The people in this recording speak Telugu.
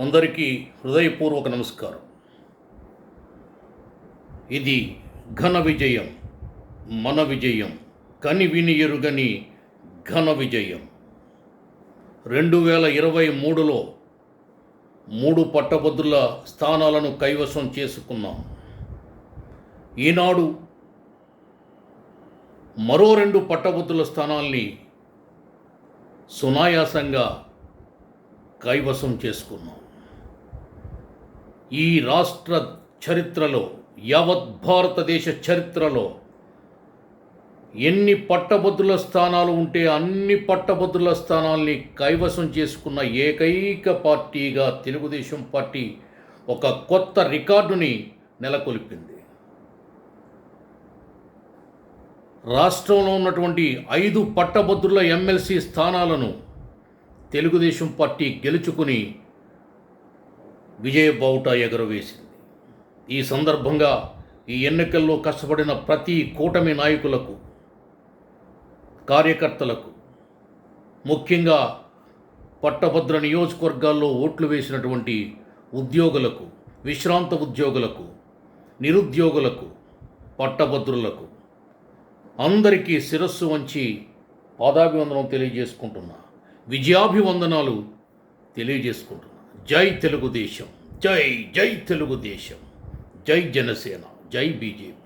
అందరికీ హృదయపూర్వక నమస్కారం. ఇది ఘన విజయం మన విజయం కని విని ఎరుగని ఘన విజయం. రెండు వేల ఇరవై మూడులో మూడు పట్టభద్రుల స్థానాలను కైవసం చేసుకున్నాం. ఈనాడు మరో రెండు పట్టభద్రుల స్థానాల్ని సునాయాసంగా కైవసం చేసుకున్నాం. ఈ రాష్ట్ర చరిత్రలో యావత్ భారతదేశ చరిత్రలో ఎన్ని పట్టభద్రుల స్థానాలు ఉంటే అన్ని పట్టభద్రుల స్థానాల్ని కైవసం చేసుకున్న ఏకైక పార్టీగా తెలుగుదేశం పార్టీ ఒక కొత్త రికార్డుని నెలకొల్పింది. రాష్ట్రంలో ఉన్నటువంటి ఐదు పట్టభద్రుల ఎమ్మెల్సీ స్థానాలను తెలుగుదేశం పార్టీ గెలుచుకుని విజయ బావుట ఎగరవేసింది. ఈ సందర్భంగా ఈ ఎన్నికల్లో కష్టపడిన ప్రతి కూటమి నాయకులకు కార్యకర్తలకు ముఖ్యంగా పట్టభద్ర నియోజకవర్గాల్లో ఓట్లు వేసినటువంటి ఉద్యోగులకు విశ్రాంత ఉద్యోగులకు నిరుద్యోగులకు పట్టభద్రులకు అందరికీ శిరస్సు వంచి పాదాభివందనం తెలియజేసుకుంటున్నా. విజయాభివందనాలు తెలియజేసుకుంటున్నా. జై తెలుగుదేశం జై జై తెలుగుదేశం జై జనసేన జై బీజేపీ.